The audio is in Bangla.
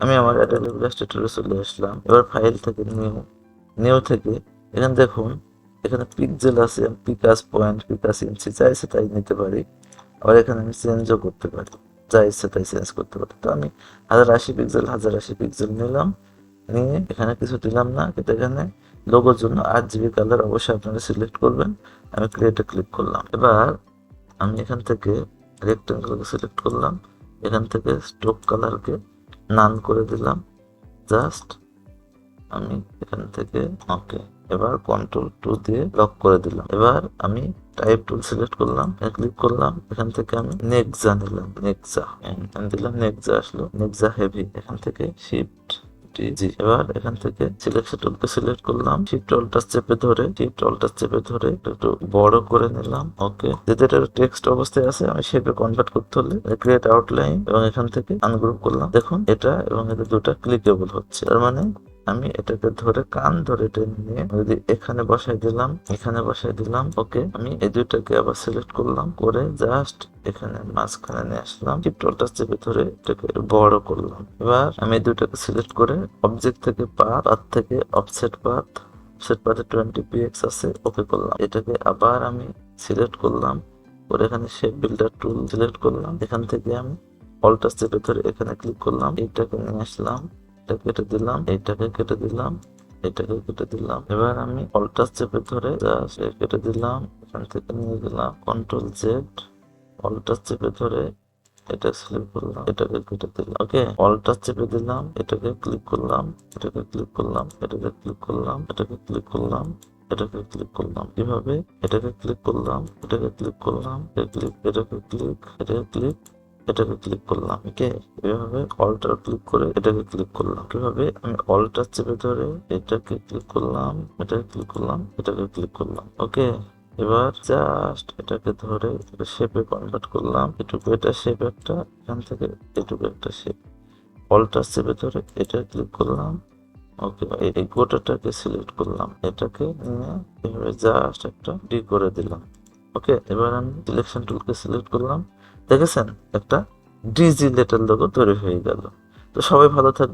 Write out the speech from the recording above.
আমি আমার অ্যাডোবি ইলাস্ট্রেটরে চলে আসলাম। এবার ফাইল থেকে নিউ নিউ থেকে এখানে দেখুন, এখানে পিকজেল আছে পিকাস পয়েন্ট পিকাস ইঞ্চি যা ইচ্ছে তাই নিতে পারি। আবার এখানে আমি চেঞ্জও করতে পারি। যা ইচ্ছে তাই চেঞ্জ করতে পারি। তো আমি হাজার আশি পিক্সেল হাজার আশি পিক্সেল নিলাম। নিয়ে এখানে কিছু দিলাম না, কিন্তু এখানে লোগোর জন্য আট জিবি কালার অবশ্যই আপনারা সিলেক্ট করবেন। আমি ক্রিয়েটে ক্লিক করলাম। এবার আমি এখান থেকে রেক্টেঙ্গেলকে সিলেক্ট করলাম। এখান থেকে স্ট্রোক কালারকে নান করে দিলাম। জাস্ট আমি এখান থেকে ওকে এবার কন্ট্রোল টু দিয়ে লক করে দিলাম। এবার আমি টাইপ টুল সিলেক্ট করলাম ক্লিক করলাম, এখান থেকে আমি নেক্সা নিলাম। নেক্সা দিলাম নেক্সা আসলো। নেক্সা হেভি এখান থেকে জি এবার এখান থেকে সিলেকশন টুলকে সিলেক্ট করলাম। শিফট অলটা চেপে ধরে শিফট অলটা চেপে ধরে একটু বড় করে নিলাম। ওকে যেহেতু এটা টেক্সট অবস্থায় আছে আমি শেপে কনভার্ট করতে হলে ক্রিয়েট আউটলাইন এবং এখান থেকে আনগ্রুপ করলাম। দেখুন, এটা এবং এটা দুটো ক্লিকেবল হচ্ছে। তার মানে আমি এটাকে ধরে কান ধরে টেনে নিয়ে যদি এখানে বসাই দিলাম, এখানে বসাই দিলাম, ওকে, আমি এই দুইটাকে আবার সিলেক্ট করলাম, করে জাস্ট এখানে মাঝখানে নিয়ে আসলাম টিপটলটা চেপে ধরে এটাকে বড় করলাম। এবার আমি দুইটাকে সিলেক্ট করে অবজেক্ট থেকে পাথ পাথ থেকে অফসেট পাথ অফসেট পাথে টোয়েন্টি পিএক্স আছে, ওকে করলাম। এটাকে আবার আমি সিলেক্ট করলাম, করে এখানে শেপ বিল্ডার টুল সিলেক্ট করলাম, এখান থেকে আমি অল্টার চেপে ধরে এখানে ক্লিক করলাম, এইটাকে নিয়ে আসলাম এটা কেটে দিলাম এইটাকে কেটে দিলাম, এটাকে কেটে দিলাম। এবার আমি অল্টার চেপে ধরে কেটে দিলাম, এখান থেকে নিয়ে গেলাম কন্ট্রোল জেড অল্টার চেপে ধরে এটা সিলেক্ট করলাম, এটাকে কেটে দিলাম। ওকে অল্টার চেপে দিলাম, এটাকে ক্লিক করলাম, এটাকে ক্লিক করলাম, এটাকে ক্লিক করলাম, এটাকে ক্লিক করলাম, এটাকে ক্লিক করলাম। কীভাবে? এটাকে ক্লিক করলাম, এটাকে ক্লিক করলাম ক্লিক এটাকে ক্লিক এটাকে ক্লিক এটাকে ক্লিক করলাম ওকে এভাবে অল্টার ক্লিক করে এটাকে ক্লিক করলাম। কীভাবে? আমি অল্টার চেপে ধরে এটাকে ক্লিক করলাম, এটাকে ক্লিক করলাম, এটাকে ক্লিক করলাম ওকে এবার জাস্ট এটাকে ধরে শেপে কনভার্ট করলাম। এটুকু এটা শেপ একটা, এখান থেকে এটুকু একটা শেপ অল্টার চেপে ধরে এটা ক্লিক করলাম ওকে এই গোটাটাকে সিলেক্ট করলাম, এটাকে নিয়ে এভাবে জাস্ট একটা ডি করে দিলাম ওকে এবার আমি সিলেকশন টুলকে সিলেক্ট করলাম। দেখেছেন? একটা ডিজি লেটার লোগো তৈরি হয়ে গেল। তো সবাই ভালো থাকবে